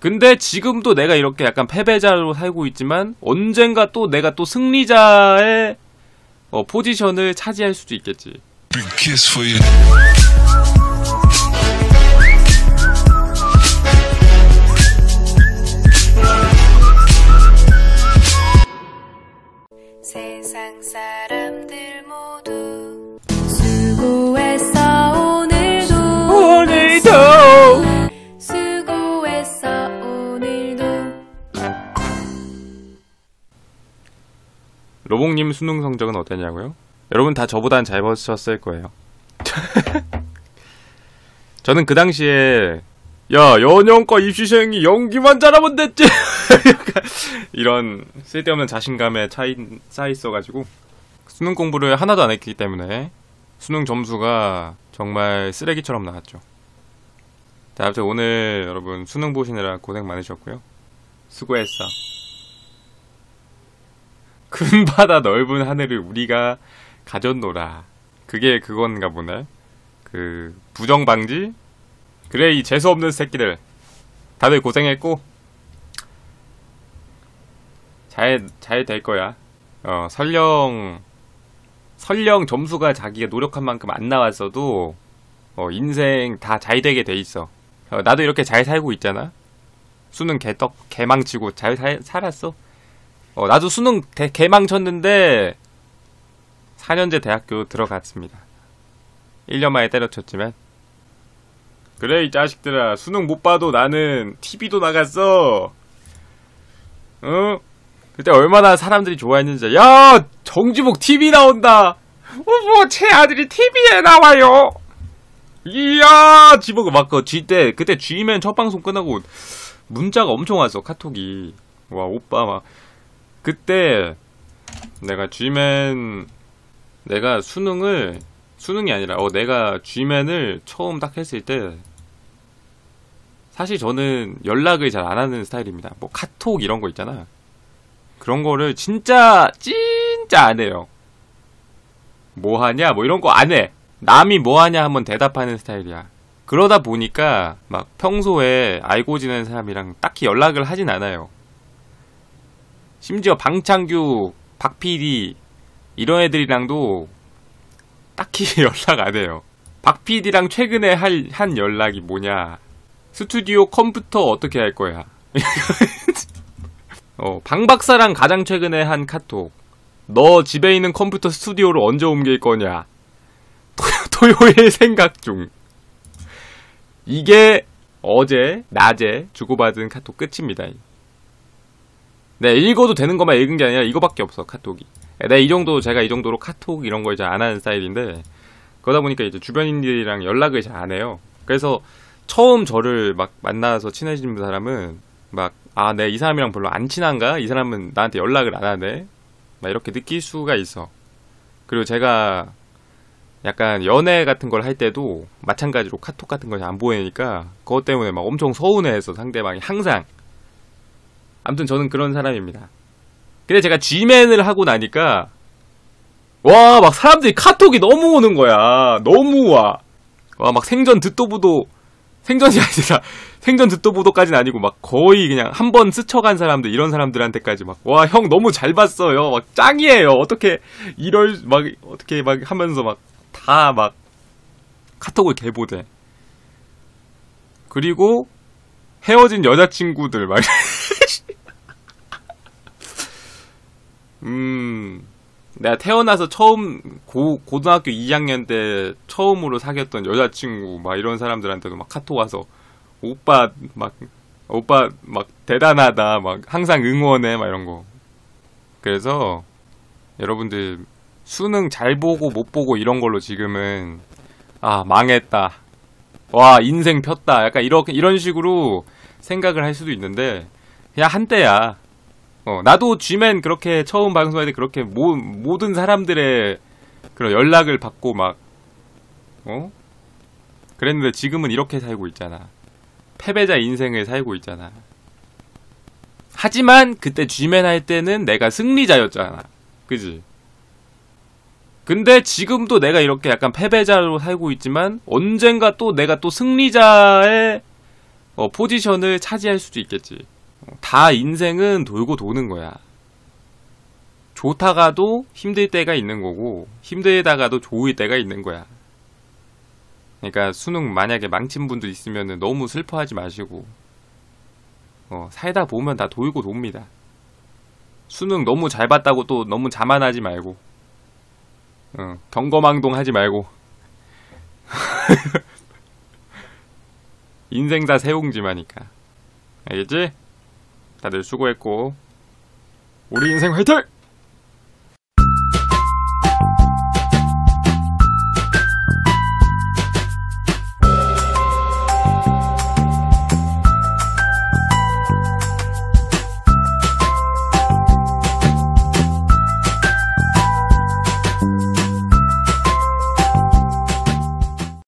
근데 지금도 내가 이렇게 약간 패배자로 살고 있지만 언젠가 또 내가 또 승리자의 어, 포지션을 차지할 수도 있겠지. 세상 사람들 모두 로봉님 수능 성적은 어땠냐고요? 여러분 다 저보단 잘 버셨을 거예요. 저는 그 당시에 야 연영과 입시생이 연기만 잘하면 됐지 이런 쓸데없는 자신감에 차이 쌓여 있어가지고 수능 공부를 하나도 안 했기 때문에 수능 점수가 정말 쓰레기처럼 나왔죠. 자, 아무튼 오늘 여러분 수능 보시느라 고생 많으셨고요. 수고했어. 큰 바다 넓은 하늘을 우리가 가졌노라. 그게 그건가 보네. 그 부정 방지? 그래 이 재수 없는 새끼들. 다들 고생했고 잘 잘 될 거야. 어 설령 설령 점수가 자기가 노력한 만큼 안 나왔어도 어, 인생 다 잘 되게 돼 있어. 어, 나도 이렇게 잘 살고 있잖아. 수능 개떡 개망치고 잘 살- 살았어. 어, 나도 수능 대, 개망 쳤는데 4년제 대학교 들어갔습니다. 1년 만에 때려쳤지만 그래 이 자식들아 수능 못 봐도 나는 TV도 나갔어. 어? 그때 얼마나 사람들이 좋아했는지 야 정지복 TV 나온다. 어머 제 아들이 TV에 나와요. 이야 지복 막그 G 때 그때 G맨 첫 방송 끝나고 문자가 엄청 왔어 카톡이 와 오빠 막 그때 내가 G맨 내가 수능을 수능이 아니라 어 내가 G맨을 처음 딱 했을 때 사실 저는 연락을 잘 안 하는 스타일입니다. 뭐 카톡 이런 거 있잖아. 그런 거를 진짜 진짜 안 해요. 뭐 하냐 뭐 이런 거 안 해. 남이 뭐 하냐 한번 대답하는 스타일이야. 그러다 보니까 막 평소에 알고 지내는 사람이랑 딱히 연락을 하진 않아요. 심지어 방창규, 박PD 이런 애들이랑도 딱히 연락 안 해요. 박PD랑 최근에 할, 한 연락이 뭐냐. 스튜디오 컴퓨터 어떻게 할 거야. 어, 방 박사랑 가장 최근에 한 카톡. 너 집에 있는 컴퓨터 스튜디오로 언제 옮길 거냐. 토, 토요 일 생각 중. 이게 어제 낮에 주고받은 카톡 끝입니다. 네, 읽어도 되는 것만 읽은 게 아니라 이거밖에 없어, 카톡이. 네, 이 정도, 제가 이 정도로 카톡 이런 걸 잘 안 하는 스타일인데, 그러다 보니까 이제 주변인들이랑 연락을 잘 안 해요. 그래서 처음 저를 막 만나서 친해진 사람은, 막, 아, 내이 사람이랑 별로 안 친한가? 이 사람은 나한테 연락을 안 하네? 막 이렇게 느낄 수가 있어. 그리고 제가 약간 연애 같은 걸 할 때도 마찬가지로 카톡 같은 걸 잘 안 보내니까, 그것 때문에 막 엄청 서운해해서 상대방이 항상. 아무튼 저는 그런 사람입니다. 근데 제가 G맨을 하고 나니까 와 막 사람들이 카톡이 너무 오는 거야. 너무 와. 와 막 생전 듣도 보도 생전이 아니라 생전 듣도 보도까지는 아니고 막 거의 그냥 한 번 스쳐간 사람들 이런 사람들한테까지 막 와 형 너무 잘 봤어요. 막 짱이에요. 어떻게 이럴 막 어떻게 막 하면서 막 다막 카톡을 개보대. 그리고 헤어진 여자친구들 막 음, 내가 태어나서 처음 고 고등학교 2학년 때 처음으로 사귀었던 여자친구 막 이런 사람들한테도 막 카톡 와서 오빠 막 오빠 막 대단하다 막 항상 응원해 막 이런 거. 그래서 여러분들 수능 잘 보고 못 보고 이런 걸로 지금은 아 망했다. 와 인생 폈다. 약간 이렇게 이런 식으로 생각을 할 수도 있는데 그냥 한때야. 어, 나도 G맨 그렇게 처음 방송할 때 그렇게 모, 모든 사람들의 그런 연락을 받고 막, 어? 그랬는데 지금은 이렇게 살고 있잖아. 패배자 인생을 살고 있잖아. 하지만 그때 G맨 할 때는 내가 승리자였잖아. 그지? 근데 지금도 내가 이렇게 약간 패배자로 살고 있지만 언젠가 또 내가 또 승리자의 어, 포지션을 차지할 수도 있겠지. 어, 다 인생은 돌고 도는 거야. 좋다가도 힘들 때가 있는 거고, 힘들다가도 좋을 때가 있는 거야. 그러니까 수능 만약에 망친 분들 있으면 너무 슬퍼하지 마시고, 어, 살다 보면 다 돌고 돕니다. 수능 너무 잘 봤다고 또 너무 자만하지 말고, 어, 경거망동 하지 말고, 인생 다 세옹지마니까. 알겠지? 다들 수고했고, 우리 인생 화이팅!